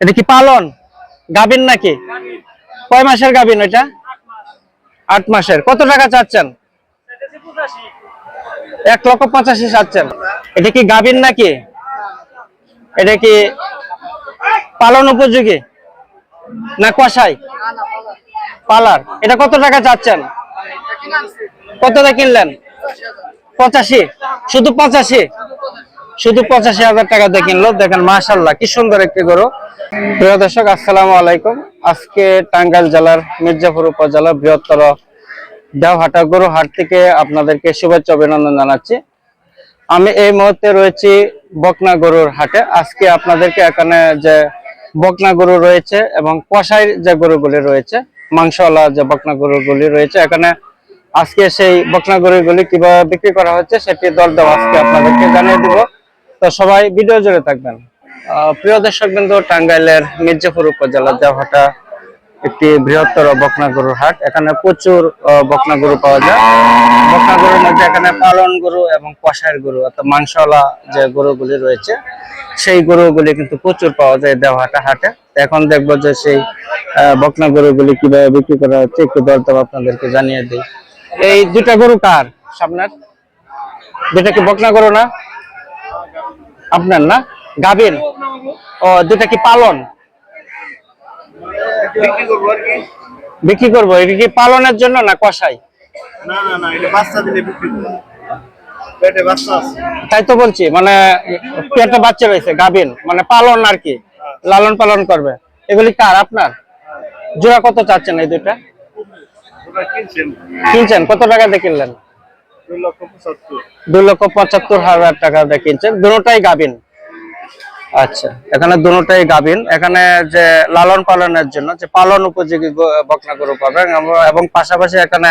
এটা কি পালন? গাবিন নাকি? কয় মাসের গাবিন ওইটা আট মাসের। কত টাকা চাচ্ছেন? এক লক্ষ পঁচাশি চাচ্ছেন। এটা কি গাবিন নাকি? এটা কি পালন উপযোগী? না কষাই? পালার। এটা কত টাকা চাচ্ছেন? কতটা কিনলেন? পঁচাশি। শুধু পঁচাশি? শুধু পঁচাশি হাজার টাকা দিয়ে কিনলো। দেখেন মাশাল্লাহ কি সুন্দর একটি গরু। প্রিয় দর্শক, আসসালামু আলাইকুম। আজকে টাঙ্গাইল জেলার মির্জাপুর উপজেলার বৃহত্তর দেওহাটা গরু হাট থেকে আপনাদেরকে শুভেচ্ছা অভিনন্দন জানাচ্ছি। আমি এই মুহূর্তে রয়েছি বকনা গরুর হাটে। আজকে আপনাদেরকে এখানে যে বকনা গরু রয়েছে এবং কষাই যে গরুগুলি রয়েছে, মাংসওয়ালা যে বকনা গরুগুলি রয়েছে, এখানে আজকে সেই বকনা গরুগুলি কীভাবে বিক্রি করা হচ্ছে, সেটি দরদাম আজকে আপনাদেরকে জানিয়ে দিব। তো সবাই ভিডিও জুড়ে থাকবেন। প্রিয় দর্শক বিন্দু টাঙ্গাইলের মির্জাপুর উপজেলার দেওহাটা একটি বৃহত্তর বকনা গরুর হাট। এখানে প্রচুর বকনা গরু পাওয়া যায়। বকনা গরুর মধ্যে এখানে পালন গরু এবং কষায়ের গরু অর্থাৎ মাংসওয়ালা যে গরুগুলি রয়েছে, সেই গরুগুলি কিন্তু প্রচুর পাওয়া যায় দেওহাটা হাটে। এখন দেখব যে সেই বকনা গরুগুলি কীভাবে বিক্রি করা হচ্ছে। একটু দরদাম আপনাদেরকে জানিয়ে দিই। এই দুটা গরু কার সামনের? দুটা কি বকনা গরু না? আপনার না? গাভীর? ও দুটা কি পালন? বিক্রি করব এটা কি পালনের জন্য না কষাই? না না না এটা বাচ্চা দিলে বিক্রি করব। পেটে বাচ্চা আছে। তাই তো বলছি মানে পেটে বাচ্চা রয়েছে গাভীর। মানে পালন আর কি লালন পালন করবে। এগুলি কার আপনার? জোড়া কত চাচ্ছেন এই দুইটা? কিনছেন। কিনছেন কত টাকা দিয়ে কিনলেন? দুই লক্ষ পঁচাত্তর। হাজার টাকা দিয়ে কিনছেন। দুটাই গাভিন। আচ্ছা এখানে দুটাই গাভিন। এখানে যে লালন পালনের জন্য যে পালন উপযোগী বকনা গরু পাবেন এবং- পাশাপাশি এখানে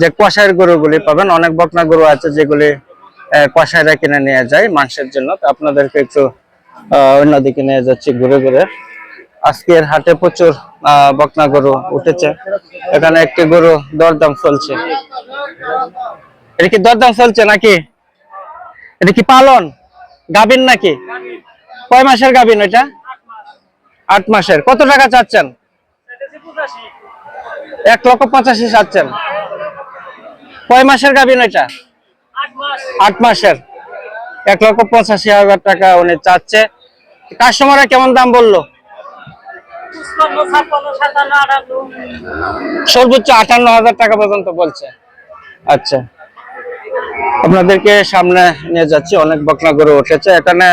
যে কষাইয়ের গরুগুলি পাবেন, অনেক বকনা গরু আছে যেগুলি কষাইরা কিনে নিয়ে যায় মাংসের জন্য। আপনাদেরকে একটু অন্যদিকে নিয়ে যাচ্ছি ঘুরে ঘুরে। আজকের হাটে প্রচুর বকনা গরু উঠেছে। এখানে একটি গরু দরদাম চলছে। এটা কি দরদাম চলছে নাকি? এটা কি পালন? গাবিন নাকি? কয় মাসের গাবিন ওইটা আট মাসের। কত টাকা চাচ্ছেন? এক লক্ষ পঁচাশি চাচ্ছেন। কয় মাসের গাবিন ওইটা আট মাসের। এক লক্ষ পঁচাশি হাজার টাকা উনি চাচ্ছে। কাস্টমাররা কেমন দাম বলল? সর্বোচ্চ আটান্ন হাজার টাকা পর্যন্ত বলছে। আচ্ছা। আপনাদেরকে সামনে নিয়ে যাচ্ছি, অনেক বকনা গরু উঠেছে। এখানে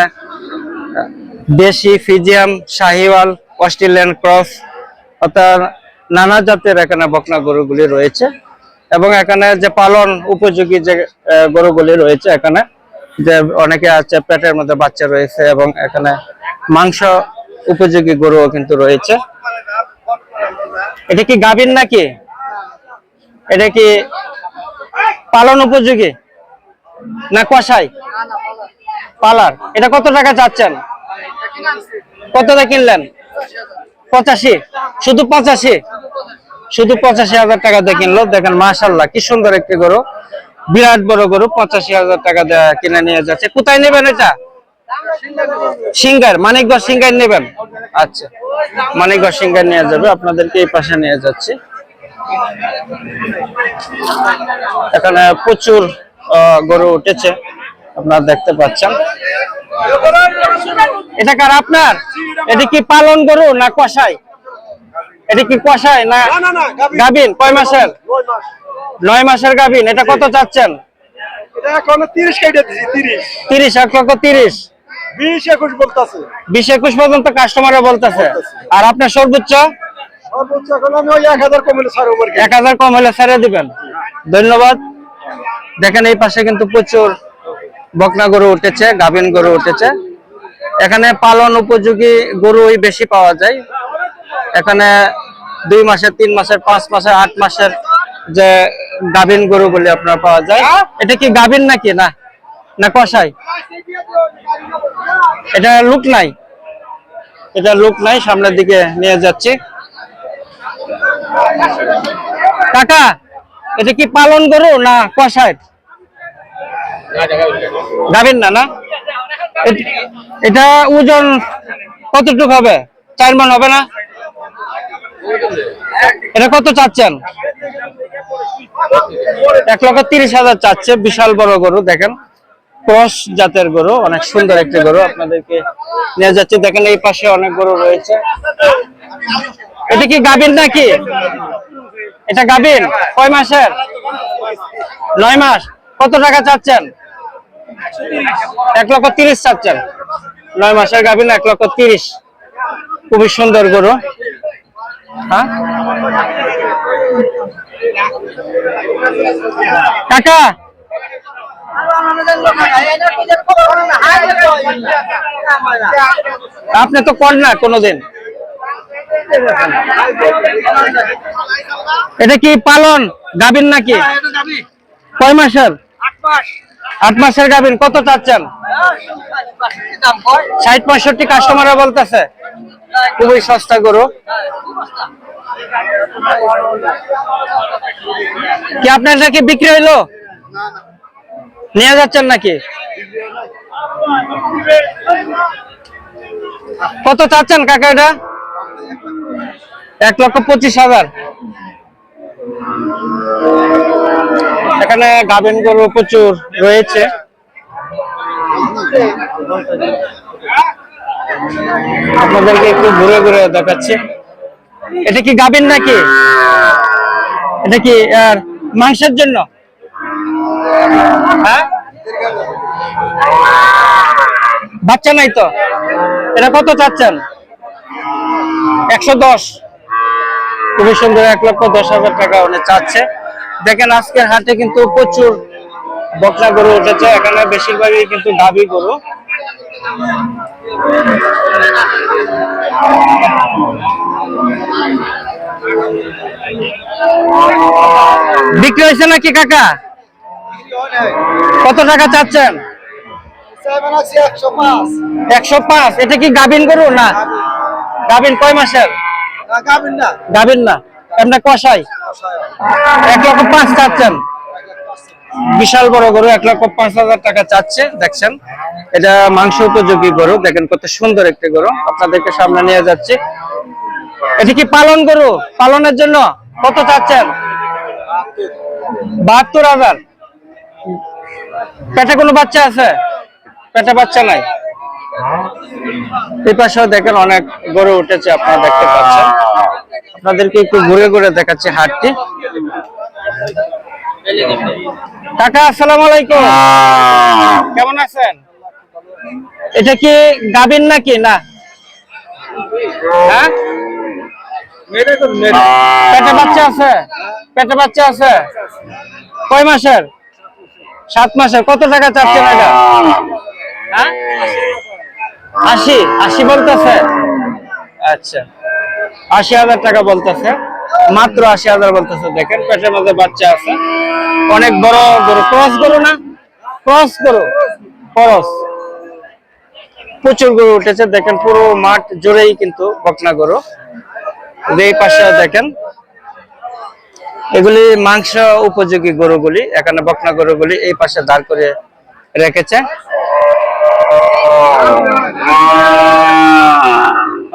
দেশি ফিজিয়াম, শাহিওয়াল, অস্ট্রেলিয়ান ক্রস, অর্থাৎ নানা জাতের এখানে বকনা গরুগুলি রয়েছে। এবং এখানে যে পালন উপযোগী যে গরুগুলি রয়েছে এখানে, যে অনেকে আছে, পেটের মধ্যে বাচ্চা রয়েছে এবং এখানে মাংস উপযোগী গরুও কিন্তু রয়েছে। এটা কি গাভীর নাকি? এটা কি পালন উপযোগী? না কষাই পালার। এটা কত টাকা চাচ্ছেন? কত টাকা কিনলেন? পঁচাশি। শুধু পঁচাশি? শুধু পঁচাশি হাজার টাকা দিয়ে কিনলো। দেখেন মাশাল্লাহ কি সুন্দর একটি গরু। বিরাট বড় গরু, পঁচাশি হাজার টাকা দিয়ে কিনে নিয়ে যাচ্ছে। কোথায় নেবেন এটা? সিঙ্গার, মানিকগঞ্জ সিঙ্গার নেবেন? আচ্ছা মানিকগঞ্জ সিঙ্গার নিয়ে যাবে। আপনাদেরকে এই পাশে নিয়ে যাচ্ছি। এখানে প্রচুর গরু উঠেছে আপনারা দেখতে পাচ্ছেন। এটা কার আপনার? এটা কি পালন গরু না কষাই এটা কি কষাই না গাবিন কয় মাসের? নয় মাসের গাবিন এটা কত চাচ্ছেন? তিরিশ এক লক্ষ তিরিশ। বিশ একুশ পর্যন্ত কাস্টমাররা বলতেছে। আর আপনার সর্বোচ্চ? এক হাজার কম হলে ছেড়ে দিবেন। ধন্যবাদ। দেখেন এই পাশে কিন্তু প্রচুর বকনা গরু উঠেছে, গাভিন গরু উঠেছে। এখানে পালন উপযোগী গরুই বেশি পাওয়া যায়। এখানে দুই মাসের, তিন মাসের, পাঁচ মাসের, আট মাসের যে গাভিন গরু বলে আপনার পাওয়া যায়। এটা কি গাভিন নাকি না? না কষাই এটা লুক নাই। এটা লুক নাই, সামনের দিকে নিয়ে যাচ্ছি। কাকা, এটা কি পালন গরু না কষায় গাভীর না না? এটা ওজন কতটুকু হবে? চার মন হবে না? এটা কত চাচ্ছেন? এক লক্ষ তিরিশ হাজার চাচ্ছে, বিশাল বড় গরু, দেখেন। ক্রস জাতের গরু, অনেক সুন্দর একটি গরু আপনাদেরকে নিয়ে যাচ্ছে। দেখেন, এই পাশে অনেক গরু রয়েছে। এটা কি গাভীর নাকি? এটা গাভীর? কয় মাসের? নয় মাস। কত টাকা চাচ্ছেন? এক লক্ষ তিরিশ চাচ্ছেন। নয় মাসের গাভীর এক লক্ষ তিরিশ। খুবই সুন্দর গরু। হ্যাঁ? কাকা! আপনি তো কর না কোনোদিন। এটা কি পালন, গাভীর নাকি? কয় মাসের? আট মাসের গাভীর কত চাচ্ছেন? ষাট পঁয়ষট্টি কাস্টমাররা বলতেছে। খুবই সস্তা গরু। কি আপনার নাকি বিক্রি হইল? নিয়ে যাচ্ছেন নাকি? কত চাচ্ছেন কাকা এটা? এক লক্ষ পঁচিশ হাজার। এখানে গাভিন গরু প্রচুর রয়েছে। আপনাদেরকে একটু ঘুরে ঘুরে দেখাচ্ছি। এটা কি গাভিন নাকি? এটা কি, আর মাংসের জন্য? হ্যাঁ? বাচ্চা নাই তো? এটা কত চাচ্ছেন? একশো দশ। খুবই সুন্দর, এক লক্ষ দশ হাজার টাকা উনি চাচ্ছে। দেখেন আজকের হাটে কিন্তু প্রচুর বকনা গরু উঠেছে এখানে বেশিরভাগই কিন্তু গাভী গরু। বিক্রি হয়েছে নাকি কাকা? কত টাকা চাচ্ছেন? একশো পাঁচ। এটা কি গাভিন গরু না? গাভিন। কয় মাসের? গাভিন না। এমনি কষাই? এক লক্ষ পাঁচ চাচ্ছেন। বিশাল বড় গরু, এক লক্ষ পাঁচ হাজার টাকা চাচ্ছে, দেখছেন। এটা মাংস উপযোগী গরু, দেখেন কত সুন্দর একটি গরু। আপনাদেরকে সামনে নিয়ে যাচ্ছি। এটা কি পালন গরু? পালনের জন্য কত চাচ্ছেন? বাহাত্তর হাজার। পেটে কোনো বাচ্চা আছে? পেটে বাচ্চা নাই। এই পাশেও দেখেন অনেক গরু উঠেছে, আপনারা দেখতে পাচ্ছেন। আপনাদেরকে একটু ঘুরে ঘুরে দেখাচ্ছি হাটটি। কাকা আসসালামু আলাইকুম। কেমন আছেন? এটা কি গাবিন নাকি? না। হ্যাঁ? পেটে বাচ্চা আছে? পেটে বাচ্চা আছে? কয় মাসের? সাত মাসের। কত টাকা চাচ্ছেন এটা হ্যাঁ? আশি। আশি বলতেছে। আচ্ছা। আশি হাজার টাকা বলতেছে। মাত্র আশি হাজার বলতেছে, দেখেন, পেটের মধ্যে বাচ্চা আছে। অনেক বড় গরু, ক্রস গরু না? ক্রস গরু, ক্রস। প্রচুর গরু উঠেছে, দেখেন, পুরো মাঠ জুড়েই কিন্তু বকনা গরু। এই পাশে দেখেন, এগুলি মাংস উপযোগী গরুগুলি, এখানে বকনা গরুগুলি এই পাশে দাঁড় করে রেখেছে।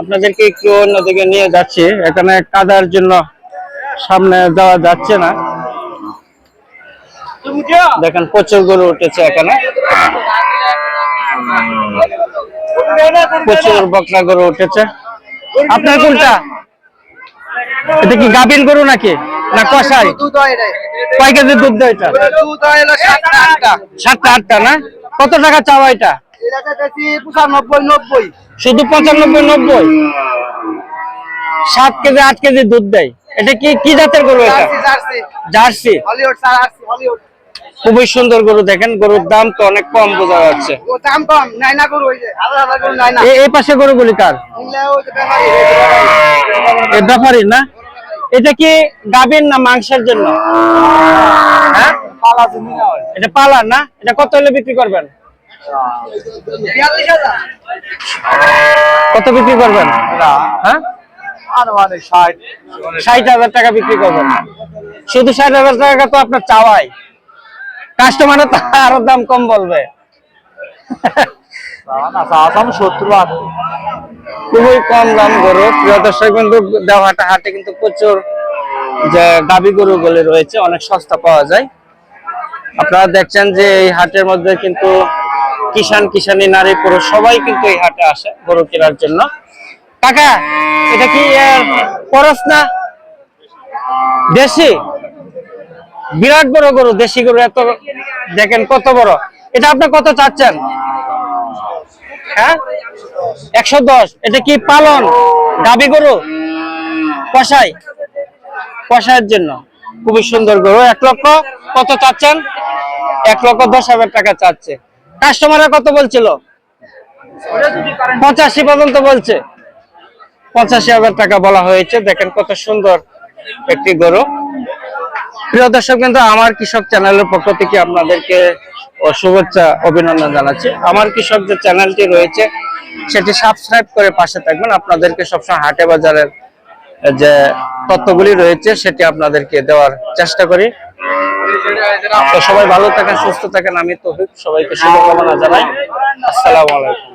আপনাদেরকে একটু অন্যদিকে নিয়ে যাচ্ছি। এখানে কাদার জন্য সামনে যাওয়া যাচ্ছে না। দেখেন, প্রচুর গরু উঠেছে এখানে। প্রচুর বকনা গরু উঠেছে। আপনার কোনটা? এটা কি গাভীর গরু নাকি? না কষাই কয় কেজি দুধ দেয় এটা? সাতটা আটটা না? কত টাকা চাওয়া এটা? শুধু পঁচানব্বই নব্বই? সাত কেজি আট কেজি দুধ দেয়। এটা কি কি জাতের গরু এটা? জার্সি খুবই সুন্দর গরু দেখেন গরুর দাম তো অনেক কম বোঝা যাচ্ছে। দাম কম নাই না গরু এই পাশে গরুগুলি কার? ব্যাপারই না? এটা কি গাভীর না মাংসের জন্য? হ্যাঁ? এটা পালার না? এটা কত হলে বিক্রি করবেন? কত বিক্রি করবেন? হ্যাঁ? ষাট। ষাট হাজার টাকা বিক্রি করবেন। শুধু ষাট হাজার টাকা তো আপনার চাওয়াই। কাস্টমার তো আরও দাম কম বলবে। খুবই কম দাম গরু। প্রিয় দর্শক কিন্তু দেওয়াটা হাটে কিন্তু প্রচুর যে গাবি গরুগুলি রয়েছে অনেক সস্তা পাওয়া যায়। আপনারা দেখছেন যে এই হাটের মধ্যে কিন্তু কিষান কিষানি নারী পুরুষ সবাই কিন্তু এই হাটে আসে গরু কেনার জন্য। কাকা, এটা কি করস না? দেশি? বিরাট বড় গরু, দেশি গরু এত, দেখেন কত বড়। এটা আপনি কত চাচ্ছেন? হ্যাঁ? একশো দশ। এটা কি পালন? গাবি গরু? কষাই কষাইয়ের জন্য। খুবই সুন্দর গরু। এক লক্ষ কত চাচ্ছেন? এক লক্ষ দশ হাজার টাকা চাচ্ছে। কাস্টমাররা কত বলছিল? পঁচাশি পর্যন্ত বলছে। পঁচাশি হাজার টাকা বলা হয়েছে। দেখেন কত সুন্দর একটি গরু। প্রিয় দর্শক কিন্তু আমার কৃষক চ্যানেলের পক্ষ থেকে আপনাদেরকে শুভেচ্ছা, অভিনন্দন জানাচ্ছি। আমার কৃষক যে চ্যানেলটি রয়েছে, সেটি সাবস্ক্রাইব করে পাশে থাকবেন। আপনাদেরকে সবসময় হাটে বাজারের যে তথ্যগুলি রয়েছে, সেটি আপনাদেরকে দেওয়ার চেষ্টা করি। তো সবাই ভালো থাকেন সুস্থ থাকেন আমি তো সবাইকে শুভকামনা জানাই। আসসালামু আলাইকুম।